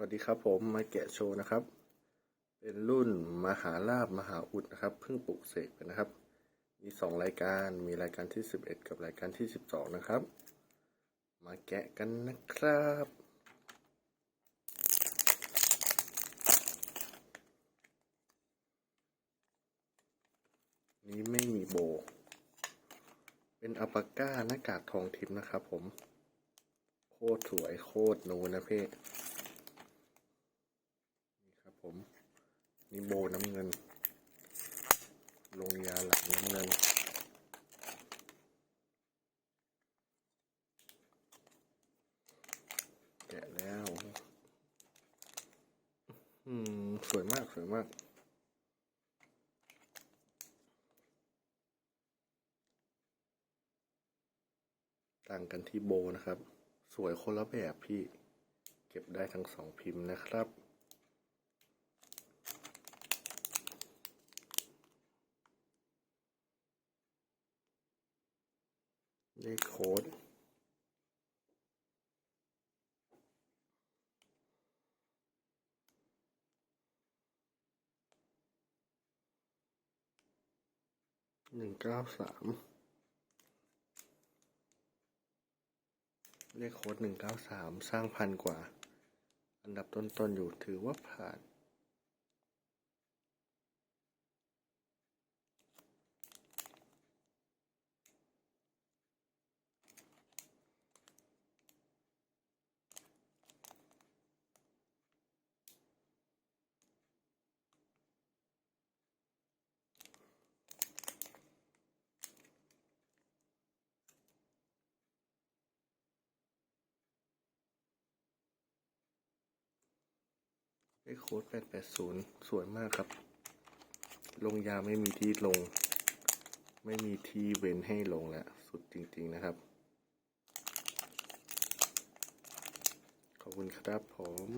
วัสดีครับผมมาแกะโชว์นะครับ เป็นรุ่นมหาลาบมหาอุดนะครับเพิ่งปลุกเสกไปนะครับ มีสองรายการมีรายการที่สิบเอ็ดกับรายการที่สิบสองนะครับ มาแกะกันนะครับนี้ไม่มีโบ เป็นอัปาก้าหน้ากากทองทิพย์นะครับผม โคตรสวยโคตรนูนะเพ่นี่ครับผม นี่โบน้ำเงิน ลงยาหลังน้ำเงิน แกะแล้ว อืม สวยมาก สวยมากต่างกันที่โบนะครับ สวยคนละแบบพี่ เก็บได้ทั้งสองพิมพ์นะครับ เลขโค้ดหนึ่งเก้าสามเลขโค้ดหนึ่งเก้าสามสร้างพันกว่า อันดับต้นๆอยู่ถือว่าผ่าน เลขโค้ดแปดแปดศูนย์สวยมากครับ ลงยาไม่มีที่ลง ไม่มีที่เว้นให้ลงแล้ว สุดจริงๆนะครับ ขอบคุณครับผม